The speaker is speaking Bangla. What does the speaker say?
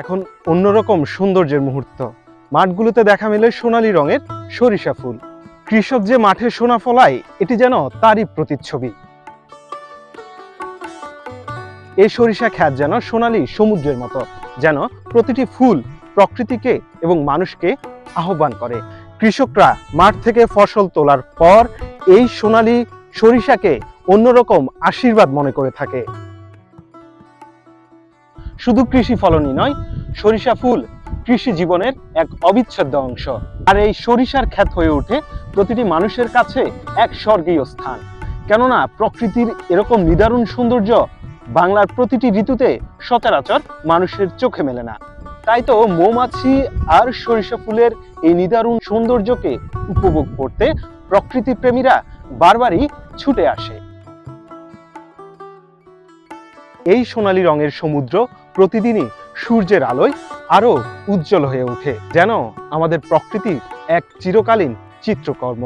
এখন অন্যরকম সৌন্দর্যের মুহূর্ত। মাঠগুলোতে দেখা মেলে সোনালী রঙের সরিষা ফুল। কৃষক যে মাঠে সোনা ফলায়, এটি যেন তারই প্রতিচ্ছবি। এই সরিষা খ্যাত যেন সোনালী সমুদ্রের মতো, যেন প্রতিটি ফুল প্রকৃতিকে এবং মানুষকে আহ্বান করে। কৃষকরা মাঠ থেকে ফসল তোলার পর এই সোনালী সরিষাকে অন্যরকম আশীর্বাদ মনে করে থাকে। শুধু কৃষি ফলনই নয়, সরিষা ফুল কৃষি জীবনের এক অবিচ্ছেদ্য অংশ। আর এই সরিষার খ্যাত হয়ে ওঠে প্রতিটি মানুষের কাছে এক স্বর্গীয় স্থান। কেননা প্রকৃতির এরকম নিদারুণ সৌন্দর্য বাংলার প্রতিটি ঋতুতে সচরাচর মানুষের চোখে মেলে না। তাই তো মৌমাছি আর সরিষা ফুলের এই নিদারুণ সৌন্দর্যকে উপভোগ করতে প্রকৃতি প্রেমীরা বারবারই ছুটে আসে। এই সোনালি রঙের সমুদ্র প্রতিদিনই সূর্যের আলোয় আরও উজ্জ্বল হয়ে ওঠে, যেন আমাদের প্রকৃতির এক চিরকালীন চিত্রকর্ম।